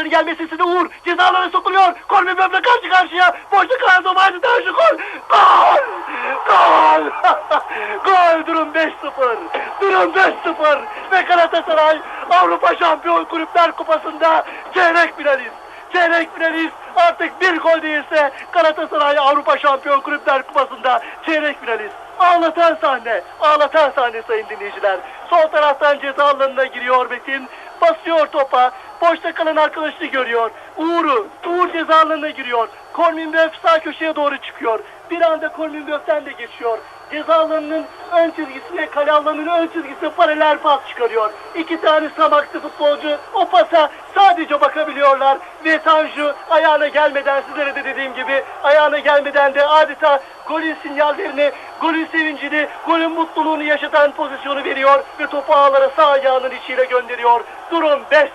arkadaşları gelmesi istedi Uğur. Cezalara sokuluyor. Kolmi Böb'le karşı karşıya. Boşta kalan Zomaydı Tanju gol. Gol! Gol! gol! Durum 5-0. Durum 5-0. Ve Galatasaray Avrupa Şampiyon Kulüpler Kupası'nda çeyrek finalist. Çeyrek finalist artık bir gol değilse Galatasaray Avrupa Şampiyon Kulüpler Kupası'nda çeyrek finalist. Ağlatan sahne, ağlatan sahne sayın dinleyiciler. Sol taraftan ceza alanına giriyor Metin. Basıyor topa. Boşta kalan arkadaşını görüyor. Uğur'u, Uğur ceza alanına giriyor. Kormin Böf sağ köşeye doğru çıkıyor. Bir anda Kormin Böf'ten de geçiyor. Ceza alanının ön çizgisine, kale alanının ön çizgisine paralel pas çıkarıyor. İki tane samaklı futbolcu o pasa sadece bakabiliyorlar. Ve Tanju ayağına gelmeden sizlere de dediğim gibi ayağına gelmeden de adeta golün sinyallerini, golün sevincini, golün mutluluğunu yaşatan pozisyonu veriyor ve topu ağlara sağ ayağının içiyle gönderiyor. Durum 5-0.